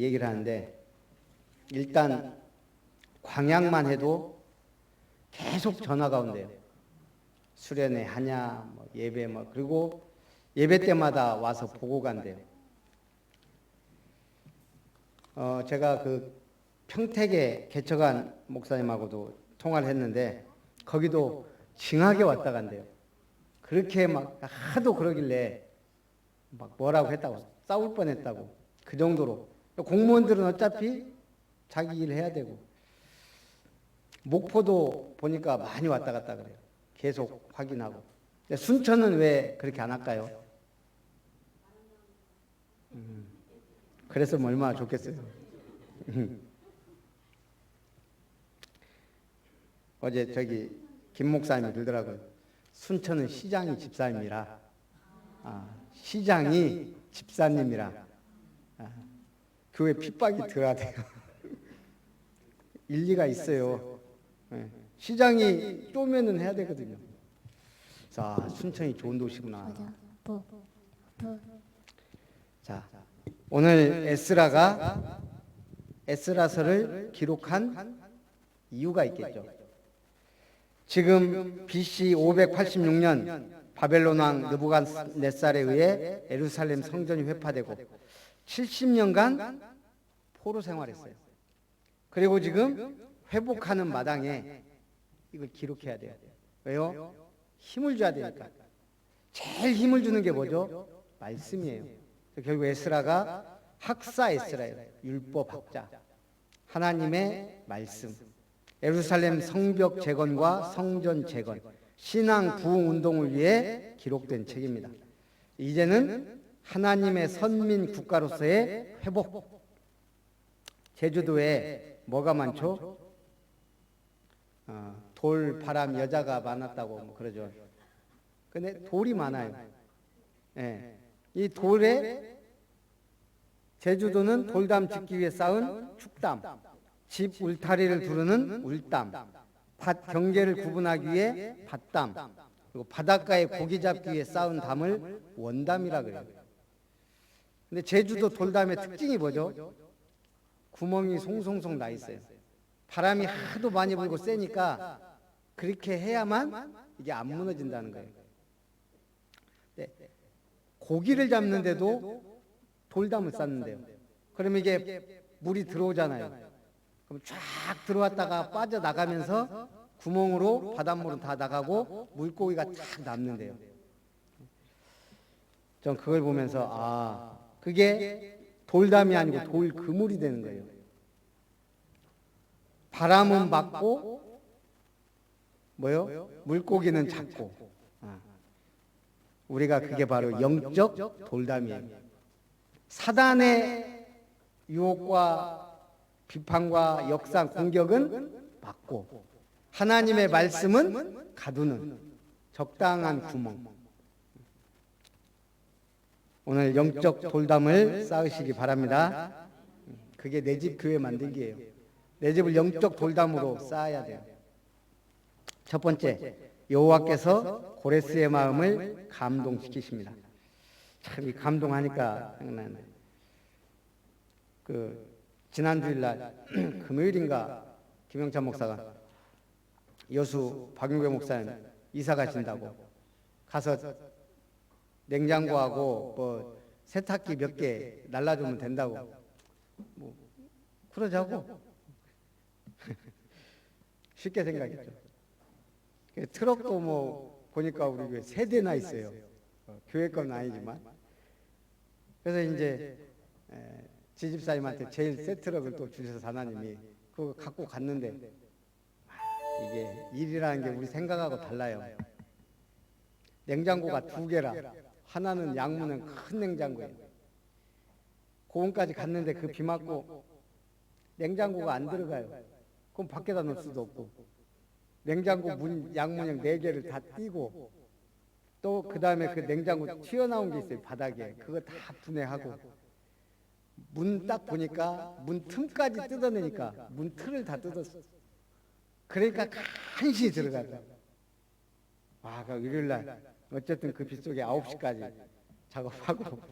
얘기를 하는데 일단 광양만 해도 계속 전화가 온대요. 수련회 하냐, 뭐 예배 뭐 그리고 예배 때마다 와서 보고 간대요. 어 제가 그 평택에 개척한 목사님하고도 통화를 했는데 거기도 징하게 왔다 간대요. 그렇게 막 하도 그러길래 막 뭐라고 했다고 싸울 뻔했다고 그 정도로 공무원들은 어차피 자기 일 해야 되고 목포도 보니까 많이 왔다 갔다 그래요. 계속 확인하고. 순천은 왜 그렇게 안 할까요? 음, 그랬으면 얼마나 좋겠어요. 어제 저기 김 목사님이 들더라고요. 순천은 시장이 집사님이라. 아, 시장이 집사님이라. 아, 교회 핍박이 들어야 돼요. 일리가 있어요. 예. 시장이 쪼면은 해야 되거든요. 자, 순천이 좋은 도시구나. 보. 보. 자, 오늘 에스라가 에스라서를 기록한 이유가 있겠죠. 지금 BC 586년 바벨론 왕 느부갓네살에 의해 예루살렘 성전이 회파되고 70년간 포로 생활했어요. 그리고 지금 회복하는 마당에 이걸 기록해야 돼요. 왜요? 힘을 줘야 되니까. 제일 힘을 주는 게 뭐죠? 말씀이에요. 결국 에스라가 학사 에스라예요. 율법 학자. 하나님의 말씀. 예루살렘 성벽 재건과 성전 재건, 신앙 부흥 운동을 위해 기록된 책입니다. 이제는 하나님의 선민 국가로서의 회복. 제주도에 뭐가 많죠? 어, 돌, 바람, 여자가 많았다고 뭐 그러죠. 근데 돌이 많아요. 예. 이 돌에 제주도는 돌담 짓기 위해 쌓은 축담, 집 울타리를 두르는 울담, 밭 경계를 구분하기 위해 밭담, 그리고 바닷가에 고기 잡기 위해 쌓은 담을 원담이라 그래요. 근데 제주도 돌담의 특징이 뭐죠? 구멍이 송송송 나 있어요. 바람이 하도 많이 불고 세니까 그렇게 해야만 이게 안 무너진다는 거예요. 네. 고기를 잡는데도 돌담을 쌓는데요. 그러면 이게 물이 들어오잖아요. 그럼 쫙 들어왔다가 빠져나가면서 구멍으로 바닷물은 다 나가고 물고기가 쫙 남는데요. 전 그걸 보면서 아 그게 돌담이 아니고 돌 그물이 되는 거예요. 바람은 막고 뭐요? 물고기는 잡고. 아. 우리가 그게 바로 영적 돌담이에요. 사단의 유혹과 비판과 역상 공격은 막고 하나님의 말씀은 가두는 적당한 구멍. 오늘 영적 돌담을 쌓으시기 바랍니다. 그게 내 집 교회 만들기예요. 내 집을 영적 돌담으로 쌓아야 돼요. 첫 번째, 여호와께서 고레스의 마음을 감동시키십니다. 참 이 감동하니까 생각나네. 그 지난 주일날 금요일인가 김영찬 목사가 여수 박용배 목사님 이사 가신다고 가서 냉장고하고 뭐 세탁기 몇 개 날라주면 된다고. 뭐 그러자고? 쉽게 생각했죠. 그 트럭도 뭐 보니까 우리 교회 세 대나 있어요. 어, 교회 건 아니지만. 그래서 이제 에, 지집사님한테 제일 새 트럭을 또 주셔서 하나님이 그거 갖고 갔는데 아, 이게 일이라는 게 우리 생각하고 달라요. 냉장고가 두 개라 하나는 양문은 큰 냉장고예요. 고원까지 갔는데 그 비 맞고 냉장고가 안 들어가요. 그럼 밖에다 놓을 수도 없고 냉장고 문 양문형 네 개를 다 띄고 또 그 다음에 그 냉장고 튀어나온 게 있어요 바닥에 그거 다 분해하고 문 딱 보니까 문 틈까지 뜯어내니까 문 틀을 다 뜯었어. 그러니까 간신히 들어가더라. 아, 그 일요일 날 어쨌든 그 빗속에 9시까지 작업하고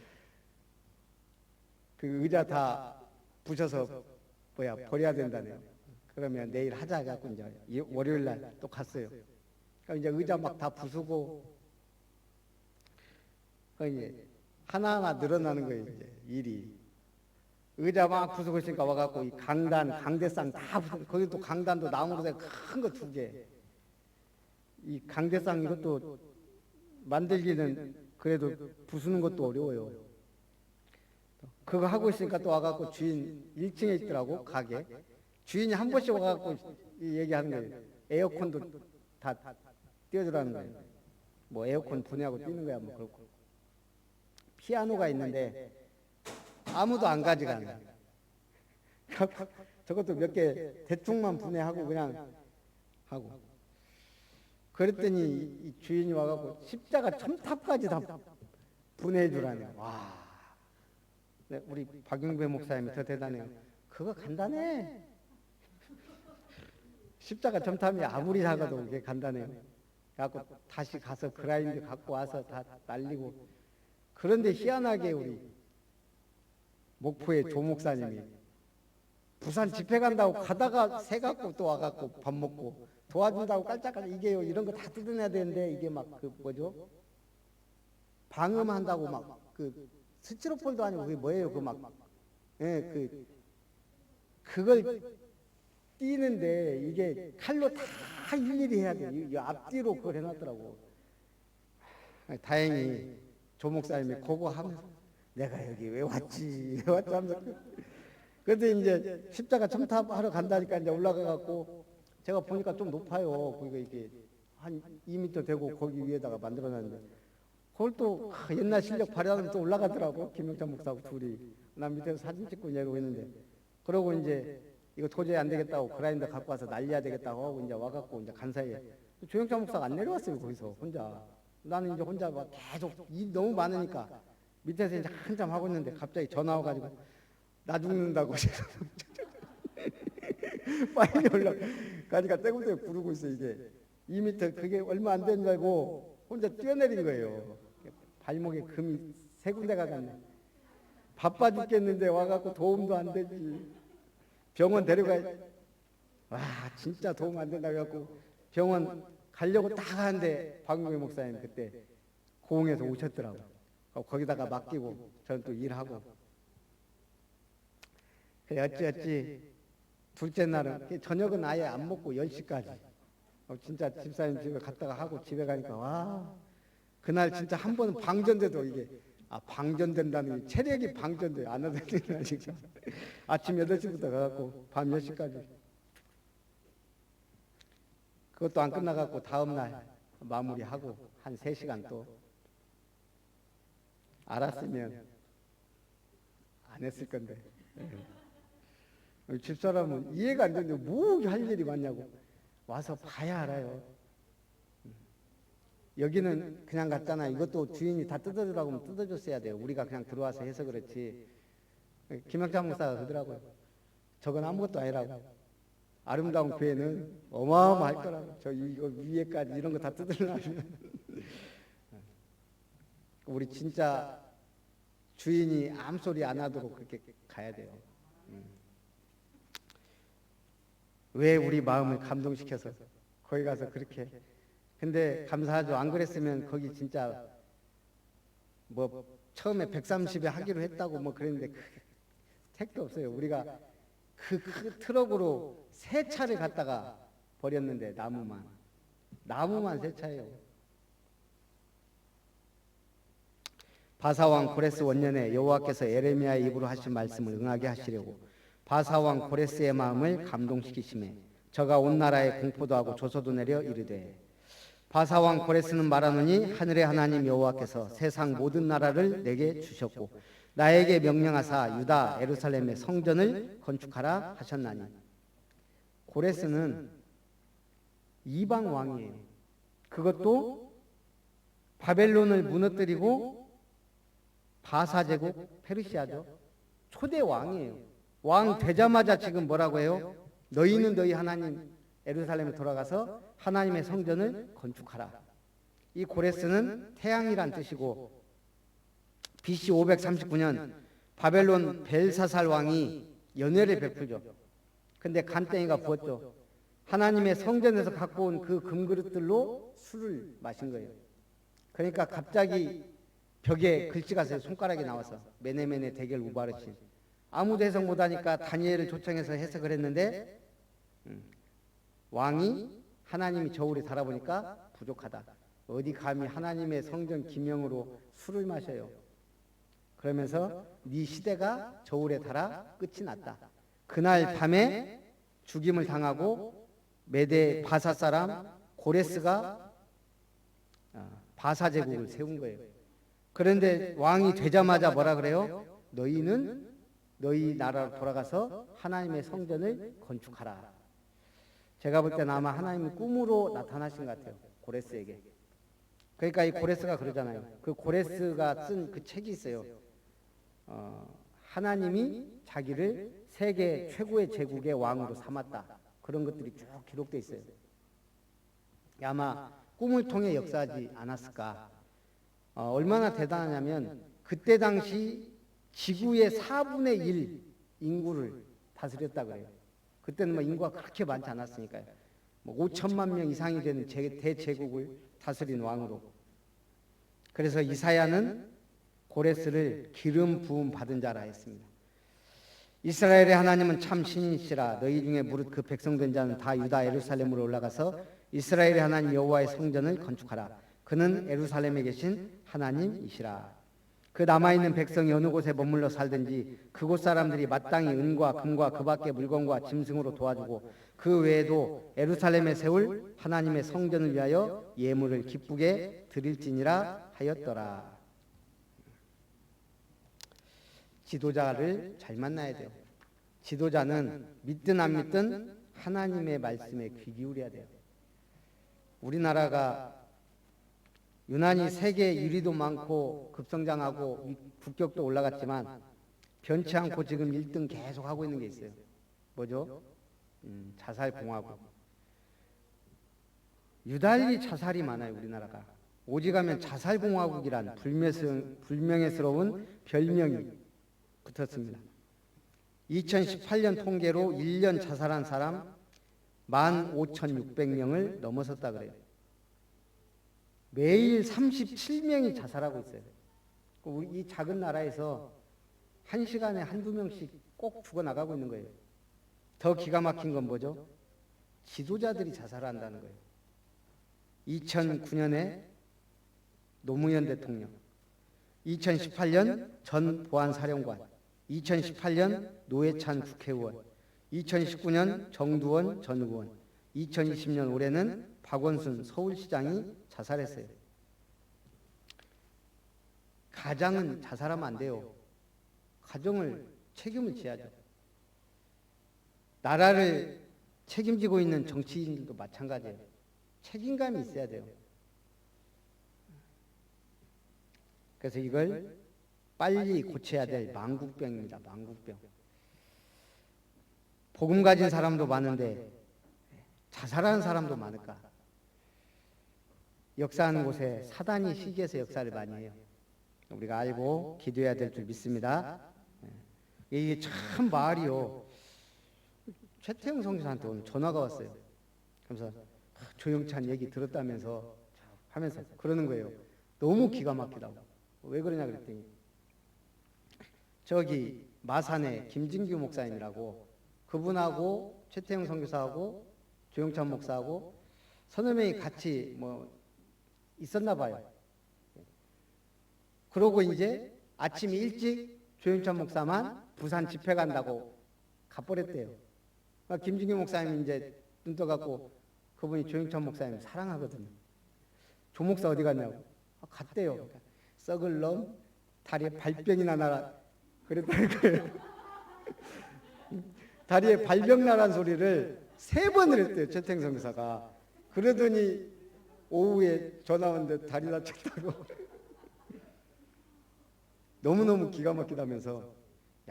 그 의자 다 부셔서 뭐야 버려야 된다네요. 그러면 내일 하자 갖고 이제 이- 월요일 날 또 갔어요. 그러니까 이제 의자 막 다 부수고 그 이제 하나하나 늘어나는 거예요 이제 일이. 의자 막 부수고 있으니까 와갖고 이 강단, 강대상 다 부수. 거기 또 강단도 나무로 된 큰 거 두 개. 이 강대상 이것도 만들기는 그래도 부수는 것도 어려워요. 그거 하고 있으니까 또 와갖고 주인 1층에 있더라고 가게. 주인이 한 번씩 와갖고 이 얘기하는 거예요. 에어컨도 다 띄워주라는 거예요. 뭐 에어컨 분해하고 뛰는 거야 뭐 그렇고. 피아노가 있는데 아무도 안 가져가는. 저것도 몇 개 대충만 분해하고 그냥 하고. 그랬더니 이 주인이 와갖고 십자가 첨탑까지 다 분해해 주라네. 와. 네, 우리 박용배 목사님이 더 대단해요. 그거 간단해. 십자가 첨탑이 아무리 작아도 이게 간단해요. 갖고 다시 가서 그라인드 갖고 와서 다 날리고. 그런데 희한하게 우리 목포의 조 목사님이 부산 집회 간다고 가다가 새 갖고 또 와갖고 밥 먹고 도와준다고 깔짝깔짝 이게요 이런 거 다 뜯어내야 되는데 이게 막 그 뭐죠 방음한다고 막 그 스티로폴도 아니고 그게 뭐예요 그 막 예 그 그걸 띄는데 이게 칼로 다 일일이 해야 돼. 이- 이 앞뒤로 그걸 해놨더라고. 아, 다행히 조 목사님이 그거 하면서 내가 여기 왜 왔지 왜 왔지 하면서 그런데 이제 십자가 첨탑 하러 간다니까 이제 올라가 갖고 제가 보니까 좀 높아요. 거기가 이게 한 2m 되고 거기 위에다가 만들어놨는데. 그걸 또 하, 옛날 실력 발휘하면 또 올라가더라고 김영찬 목사하고 둘이. 난 밑에서 사진 찍고 내려고 했는데. 그러고 이제 이거 도저히 안 되겠다고 그라인더 갖고 와서 날려야 되겠다고 하고 이제 와갖고 이제 간 사이에 조영찬 목사가 안 내려왔어요 거기서 혼자. 나는 이제 혼자 막 계속 일 너무 많으니까 밑에서 이제 한참 하고 있는데 갑자기 전화 와가지고 나 죽는다고. 빨리 올라 가니까 떼굴떼굴 부르고 있어 이게. 2m 그게 얼마 안 되는 줄 알고 혼자 뛰어내린 거예요. 발목에 금이 세 군데가 갔네. 바빠 죽겠는데 와갖고 도움도 안 되지. 병원 데려가 와 진짜 도움 안 된다 그래갖고 병원 가려고 딱 하는데 박용배 목사님 그때 고흥에서 오셨더라고. 어, 거기다가 맡기고 저는 또 일하고. 그래 어찌 어찌 둘째 날은 저녁은 아예 안 먹고 10시까지. 어, 진짜 집사님 집에 갔다가 하고 집에 가니까 와. 그날 진짜 한 번은 방전돼도 이게. 아 방전된다는 게 체력이 방전돼. 안 하던 날 지금. 아침 8시부터 가갖고 밤 10시까지. 그것도 안 끝나갖고 다음 날 마무리하고 한 3시간 또 알았으면 안 했을 건데. 예. 집사람은 이해가 안 되는데 뭐 할 일이 많냐고. 와서 봐야 알아요. 음. 여기는 그냥 갔잖아 이것도 주인이 다 뜯어주라고 하면 뜯어줬어야 돼요. 우리가 그냥 들어와서 해서 그렇지. 김학장 목사가 그러더라고요. 저건 아무것도 아니라고. 아름다운 교회는 어마어마할 거라고. 저 이거 위에까지 이런 거 다 뜯으려면. 우리 진짜 주인이 아무 소리 안 하도록 그렇게 가야 돼요 음. 왜 우리 마음을 감동시켜서 거기 가서 그렇게? 근데 감사하죠. 안 그랬으면 거기 진짜 뭐 처음에 130에 하기로 했다고 뭐 그랬는데 그 택도 없어요. 우리가 그, 그 트럭으로 세 차를 갖다가 버렸는데 나무만. 나무만 세 차예요. 바사왕 고레스 원년에 여호와께서 에레미야의 입으로 하신 말씀을 응하게 하시려고 바사왕 고레스의 마음을 감동시키심에 저가 온 나라에 공포도 하고 조서도 내려 이르되 바사왕 고레스는 말하노니 하늘의 하나님 여호와께서 세상 모든 나라를 내게 주셨고 나에게 명령하사 유다 에루살렘의 성전을 건축하라 하셨나니 고레스는 이방 왕이에요. 그것도 바벨론을 무너뜨리고 바사 제국 페르시아죠. 초대 왕이에요. 왕 되자마자 지금 뭐라고 해요? 너희는 너희 하나님 에루살렘에 돌아가서 하나님의 성전을 건축하라. 이 고레스는 태양이란 뜻이고 BC 539년 바벨론 벨사살 왕이 연회를 베풀죠. 근데 간땡이가 부었죠. 하나님의 성전에서 갖고 온 그 금그릇들로 술을 마신 거예요. 그러니까 갑자기 벽에 글씨가. 손가락이 나와서 메네메네 대결 우바르신 아무도 해석 못하니까 다니엘을 초청해서 해석을 했는데 음, 왕이 하나님이 저울에 달아보니까 부족하다. 어디 감히 하나님의 성전 기명으로 술을 마셔요. 그러면서 네 시대가 저울에 달아 끝이 났다. 그날 밤에 죽임을 당하고 메대 바사 사람 고레스가 아, 바사 제국을 세운 거예요. 그런데 왕이 되자마자 뭐라 그래요? 너희는 너희 나라로 돌아가서 하나님의 성전을 건축하라. 제가 볼 때는 아마 하나님이 꿈으로 나타나신 것 같아요. 고레스에게. 그러니까 이 고레스가 그러잖아요. 그 고레스가 쓴 그 책이 있어요. 어, 하나님이 자기를 세계 최고의 제국의 왕으로 삼았다. 그런 것들이 쭉 기록돼 있어요. 아마 꿈을 통해 역사하지 않았을까. 어, 얼마나 대단하냐면 그때 당시 지구의 4분의 1 인구를 다스렸다 그래요. 그때는 뭐 인구가 그렇게 많지 않았으니까요. 뭐 5천만 명 이상이 되는 제- 대제국을 다스린 왕으로. 그래서 이사야는 고레스를 기름 부음 받은 자라 했습니다. 이스라엘의 하나님은 참 신이시라 너희 중에 무릇 그 백성된 자는 다 유다 예루살렘으로 올라가서 이스라엘의 하나님 여호와의 성전을 건축하라 그는 예루살렘에 계신 하나님이시라 그 남아 있는 백성이 어느 곳에 머물러 살든지 그곳 사람들이 마땅히 은과 금과 그 밖의 물건과 짐승으로 도와주고 그 외에도 예루살렘에 세울 하나님의 성전을 위하여 예물을 기쁘게 드릴지니라 하였더라. 지도자를 잘 만나야 돼요. 지도자는 믿든 안 믿든 하나님의 말씀에 귀 기울여야 돼요. 우리나라가 유난히 세계 1위도 많고 급성장하고 위- 국격도 올라갔지만 변치 않고 지금 1등 계속 하고 있는 게 있어요. 뭐죠? 음, 자살 공화국. 유달리 자살이 많아요, 우리나라가. 오직하면 자살 공화국이란 불명예스러운 별명이 붙었습니다. 2018년 통계로 1년 자살한 사람 15,600명을 넘어섰다 그래요. 매일 37명이 자살하고 있어요. 이 작은 나라에서 한 시간에 한두 명씩 꼭 죽어나가고 있는 거예요. 더 기가 막힌 건 뭐죠? 지도자들이 자살한다는 거예요. 2009년에 노무현 대통령, 2018년 전 보안사령관, 2018년 노회찬 국회의원, 2019년 정두원 전 의원, 2020년 올해는 박원순 서울시장이 자살했어요. 가장은 자살하면 안 돼요. 가정을 책임을 져야죠. 나라를 책임지고 있는 정치인들도 마찬가지예요. 책임감이 있어야 돼요. 그래서 이걸 빨리 고쳐야 될 망국병입니다. 망국병. 복음 가진 사람도 많은데 자살하는 사람도 많을까? 역사하는 곳에 사단이 시기해서 역사를 많이 해요. 우리가 알고 기도해야 될 줄 믿습니다. 예. 이게 참 말이요. 최태영 성교사한테 오늘 전화가 왔어요. 그래서 조영찬 얘기 들었다면서 하면서 그러는 거예요. 너무 기가 막히다고. 왜 그러냐 그랬더니 저기 마산에 김진규 목사님이라고 그분하고 최태영 선교사하고 조영찬 목사하고 서너 명이 같이 뭐 있었나 봐요. 그러고 이제 아침 일찍 조영찬 목사만 부산 집회 간다고 가버렸대요. 그러니까 김진규 목사님 이제 눈 떠갖고 그분이 조영찬 목사님 사랑하거든요. 조 목사 어디 갔냐고. 아, 갔대요. 썩을 놈 다리에 발병이나 나라 그랬다는 거예요. 다리에 발병 나란 소리를 세 번을 했대요. 최태성 선교사가. 그러더니 오후에 전화 왔는데 다리 다쳤다고. 너무너무 기가 막히다면서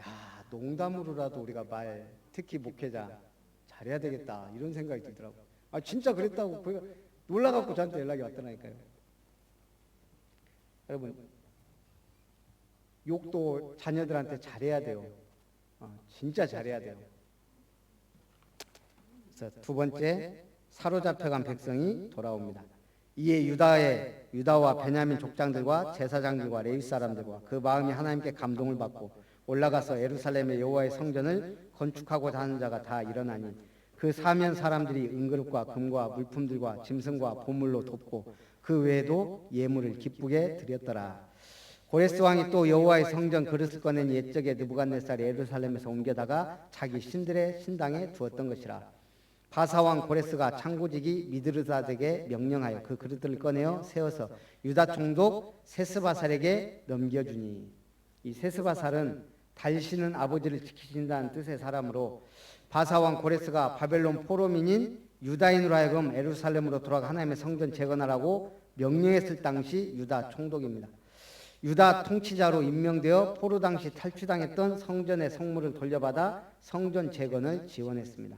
야 농담으로라도 우리가 말 특히 목회자 잘해야 되겠다 이런 생각이 들더라고요. 아 진짜 그랬다고 그 놀라갖고 저한테 연락이 왔더라니까요. 여러분 욕도 자녀들한테 잘해야 돼요. 어, 진짜 잘해야 돼요. 그래서 두 번째 사로잡혀간 백성이 돌아옵니다. 이에 유다의 유다와 베냐민 족장들과 제사장들과 레위 사람들과 그 마음이 하나님께 감동을 받고 올라가서 예루살렘의 여호와의 성전을 건축하고자 하는 자가 다 일어나니 그 사면 사람들이 은그릇과 금과 물품들과 짐승과 보물로 돕고 그 외에도 예물을 기쁘게 드렸더라. 고레스 왕이 또 여호와의 성전 그릇을 꺼낸 옛적에 느부갓네살이 예루살렘에서 옮겨다가 자기 신들의 신당에 두었던 것이라. 바사왕 고레스가 창고지기 미드르다덱에 명령하여 그 그릇들을 꺼내어 세워서 유다 총독 세스바살에게 넘겨주니 이 세스바살은 달신은 아버지를 지키신다는 뜻의 사람으로 바사왕 고레스가 바벨론 포로민인 유다인으로 하여금 예루살렘으로 돌아가 하나님의 성전 재건하라고 명령했을 당시 유다 총독입니다. 유다 통치자로 임명되어 포로 당시 탈취당했던 성전의 성물을 돌려받아 성전 재건을 지원했습니다.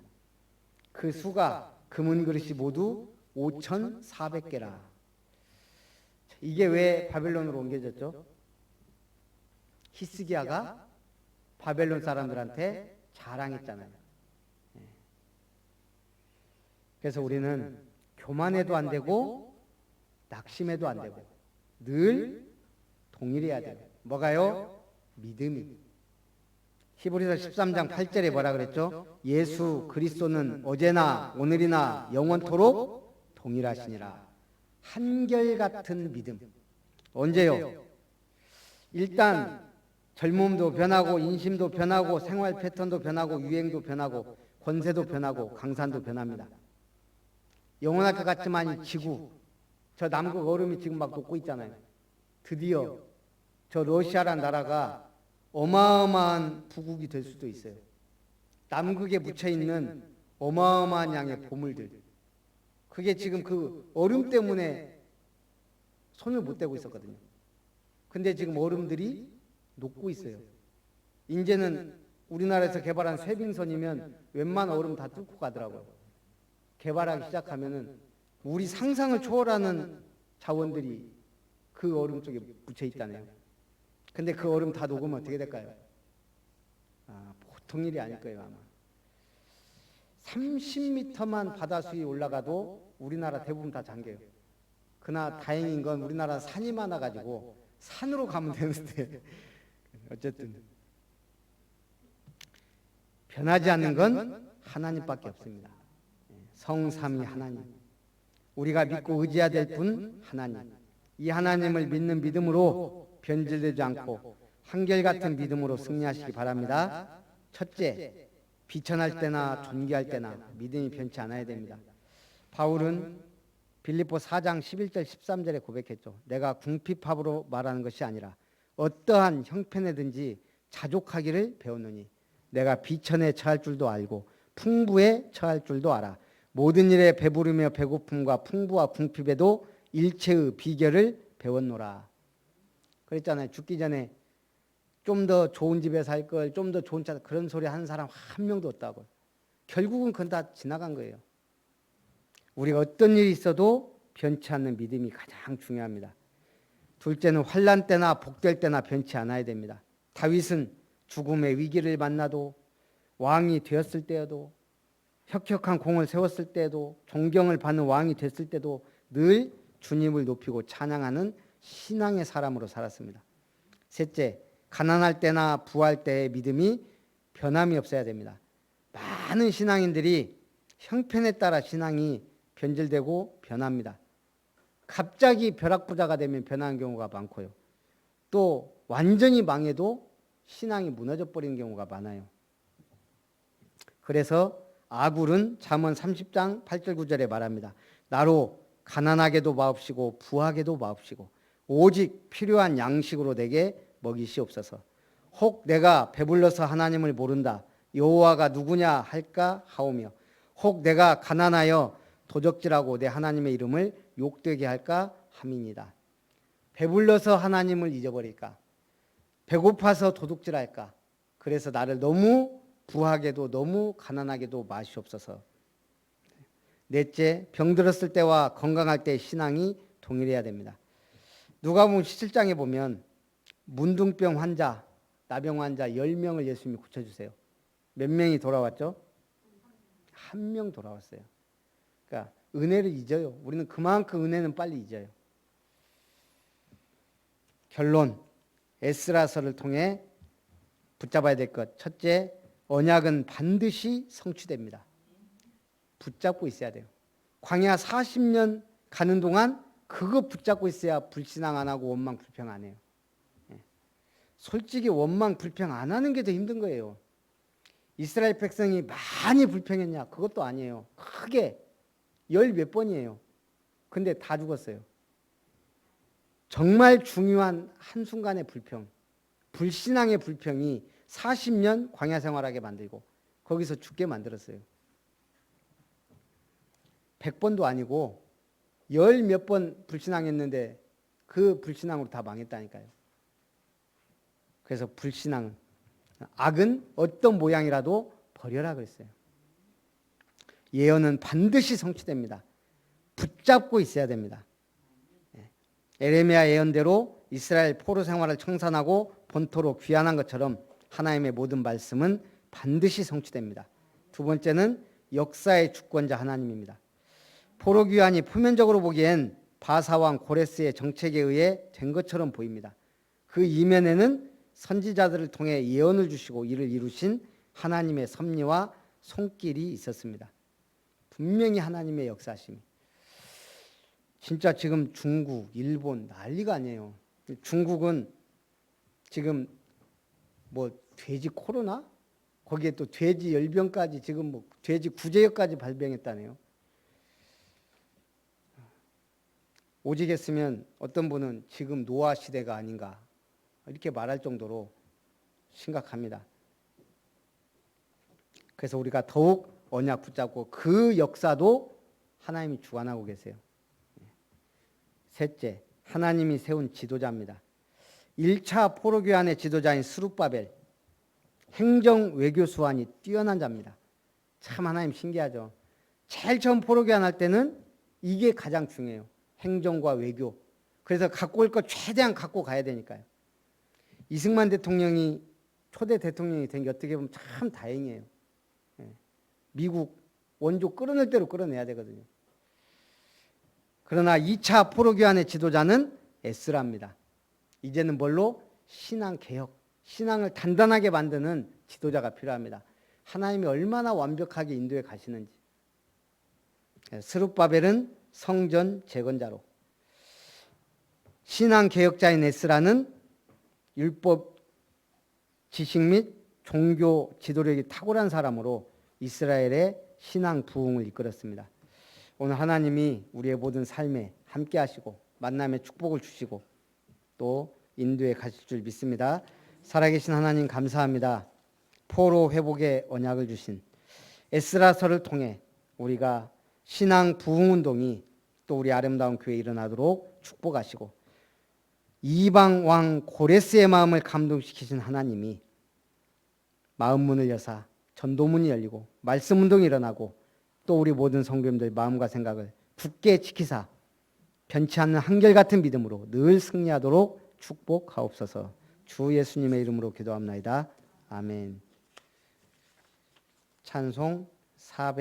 그 수가 금은 그릇이 모두 5,400개라. 이게 왜 바벨론으로 옮겨졌죠? 히스기야가 바벨론 사람들한테 자랑했잖아요. 예. 그래서 우리는 교만해도 안 되고 낙심해도 안 되고 늘 동일해야 돼요. 뭐가요? 믿음이. 히브리서 13장 8절에 뭐라 그랬죠? 예수 그리스도는 어제나 오늘이나 영원토록 동일하시니라. 한결같은 믿음. 언제요? 일단 젊음도 변하고 인심도 변하고 생활 패턴도 변하고 유행도 변하고 권세도 변하고 강산도 변합니다. 영원할 것 같지만 이 지구 저 남극 얼음이 지금 막 녹고 있잖아요. 드디어 저 러시아란 나라가 어마어마한 부국이 될 수도 있어요. 남극에 묻혀 있는 어마어마한 양의 보물들. 그게 지금 그 얼음 때문에 손을 못 대고 있었거든요. 근데 지금 얼음들이 녹고 있어요. 이제는 우리나라에서 개발한 쇠빙선이면 웬만한 얼음 다 뚫고 가더라고요. 개발하기 시작하면은 우리 상상을 초월하는 자원들이 그 얼음 쪽에 묻혀 있다네요. 근데 그 얼음 다 녹으면 어떻게 될까요? 아, 보통 일이 아닐 거예요, 아마. 30m만 바다 수위 올라가도 우리나라 대부분 다 잠겨요. 그나 다행인 건 우리나라 산이 많아가지고 산으로 가면 되는데 어쨌든 변하지 않는 건 하나님밖에 없습니다. 성삼위 하나님. 우리가 믿고 의지해야 될 분 하나님. 이 하나님을 믿는 믿음으로 변질되지 않고 한결같은 믿음으로 승리하시기 바랍니다. 첫째, 비천할 때나 존귀할 때나 믿음이 변치 않아야 됩니다. 바울은 빌립보 4장 11절 13절에 고백했죠. 내가 궁핍함으로 말하는 것이 아니라 어떠한 형편에든지 자족하기를 배웠느니 내가 비천에 처할 줄도 알고 풍부에 처할 줄도 알아. 모든 일에 배부르며 배고픔과 풍부와 궁핍에도 일체의 비결을 배웠노라. 그랬잖아요. 죽기 전에 좀 더 좋은 집에 살 걸, 좀 더 좋은 차 그런 소리 하는 사람 한 명도 없다고. 결국은 그건 다 지나간 거예요. 우리가 어떤 일이 있어도 변치 않는 믿음이 가장 중요합니다. 둘째는 환란 때나 복될 때나 변치 않아야 됩니다. 다윗은 죽음의 위기를 만나도 왕이 되었을 때에도 혁혁한 공을 세웠을 때에도 존경을 받는 왕이 됐을 때도 늘 주님을 높이고 찬양하는 신앙의 사람으로 살았습니다. 셋째, 가난할 때나 부할 때의 믿음이 변함이 없어야 됩니다. 많은 신앙인들이 형편에 따라 신앙이 변질되고 변합니다. 갑자기 벼락부자가 되면 변하는 경우가 많고요. 또 완전히 망해도 신앙이 무너져 버리는 경우가 많아요. 그래서 아굴은 잠언 30장 8절 9절에 말합니다. 나로 가난하게도 마옵시고 부하게도 마옵시고 오직 필요한 양식으로 내게 먹이시옵소서. 혹 내가 배불러서 하나님을 모른다. 여호와가 누구냐 할까 하오며 혹 내가 가난하여 도적질하고 내 하나님의 이름을 욕되게 할까 함이니다. 배불러서 하나님을 잊어버릴까? 배고파서 도둑질할까? 그래서 나를 너무 부하게도 너무 가난하게도 마시옵소서. 넷째, 병들었을 때와 건강할 때 신앙이 동일해야 됩니다. 누가 보면 17장에 보면 문둥병 환자 나병 환자 10명을 예수님이 고쳐 주세요. 몇 명이 돌아왔죠? 한 명 돌아왔어요. 그러니까 은혜를 잊어요. 우리는 그만큼 은혜는 빨리 잊어요. 결론 에스라서를 통해 붙잡아야 될 것. 첫째, 언약은 반드시 성취됩니다. 붙잡고 있어야 돼요. 광야 40년 가는 동안 그거 붙잡고 있어야 불신앙 안 하고 원망 불평 안 해요. 예. 솔직히 원망 불평 안 하는 게 더 힘든 거예요. 이스라엘 백성이 많이 불평했냐? 그것도 아니에요. 크게 열 몇 번이에요. 근데 다 죽었어요. 정말 중요한 한순간의 불평, 불신앙의 불평이 40년 광야 생활하게 만들고 거기서 죽게 만들었어요. 100번도 아니고 열 몇 번 불신앙했는데 그 불신앙으로 다 망했다니까요. 그래서 불신앙, 악은 어떤 모양이라도 버려라 그랬어요. 예언은 반드시 성취됩니다. 붙잡고 있어야 됩니다. 예. 에레미야 예언대로 이스라엘 포로 생활을 청산하고 본토로 귀환한 것처럼 하나님의 모든 말씀은 반드시 성취됩니다. 두 번째는 역사의 주권자 하나님입니다. 포로 귀환이 표면적으로 보기엔 바사왕 고레스의 정책에 의해 된 것처럼 보입니다. 그 이면에는 선지자들을 통해 예언을 주시고 이를 이루신 하나님의 섭리와 손길이 있었습니다. 분명히 하나님의 역사심이. 진짜 지금 중국, 일본 난리가 아니에요. 중국은 지금 뭐 돼지 코로나 거기에 또 돼지 열병까지 지금 뭐 돼지 구제역까지 발병했다네요. 오직 했으면 어떤 분은 지금 노아 시대가 아닌가 이렇게 말할 정도로 심각합니다. 그래서 우리가 더욱 언약 붙잡고 그 역사도 하나님이 주관하고 계세요. 셋째, 하나님이 세운 지도자입니다. 1차 포로교환의 지도자인 스룹바벨, 행정 외교 수완이 뛰어난 자입니다. 참 하나님 신기하죠. 제일 처음 포로교환 할 때는 이게 가장 중요해요. 행정과 외교. 그래서 갖고 올것 최대한 갖고 가야 되니까요. 이승만 대통령이 초대 대통령이 된 게 어떻게 보면 참 다행이에요. 예. 미국 원조 끌어낼 대로 끌어내야 되거든요. 그러나 2차 포로교환의 지도자는 에스라입니다. 이제는 뭘로? 신앙 개혁, 신앙을 단단하게 만드는 지도자가 필요합니다. 하나님이 얼마나 완벽하게 인도에 가시는지. 예, 스룹바벨은 성전 재건자로, 신앙 개혁자인 에스라는 율법 지식 및 종교 지도력이 탁월한 사람으로 이스라엘의 신앙 부흥을 이끌었습니다. 오늘 하나님이 우리의 모든 삶에 함께 하시고 만남의 축복을 주시고 또 인도에 가실 줄 믿습니다. 살아계신 하나님 감사합니다. 포로 회복의 언약을 주신 에스라서를 통해 우리가 신앙 부흥 운동이 또 우리 아름다운 교회에 일어나도록 축복하시고 이방 왕 고레스의 마음을 감동시키신 하나님이 마음 문을 여사 전도문이 열리고 말씀 운동이 일어나고 또 우리 모든 성도님들 마음과 생각을 굳게 지키사 변치 않는 한결같은 믿음으로 늘 승리하도록 축복하옵소서. 주 예수님의 이름으로 기도합나이다. 아멘. 찬송 400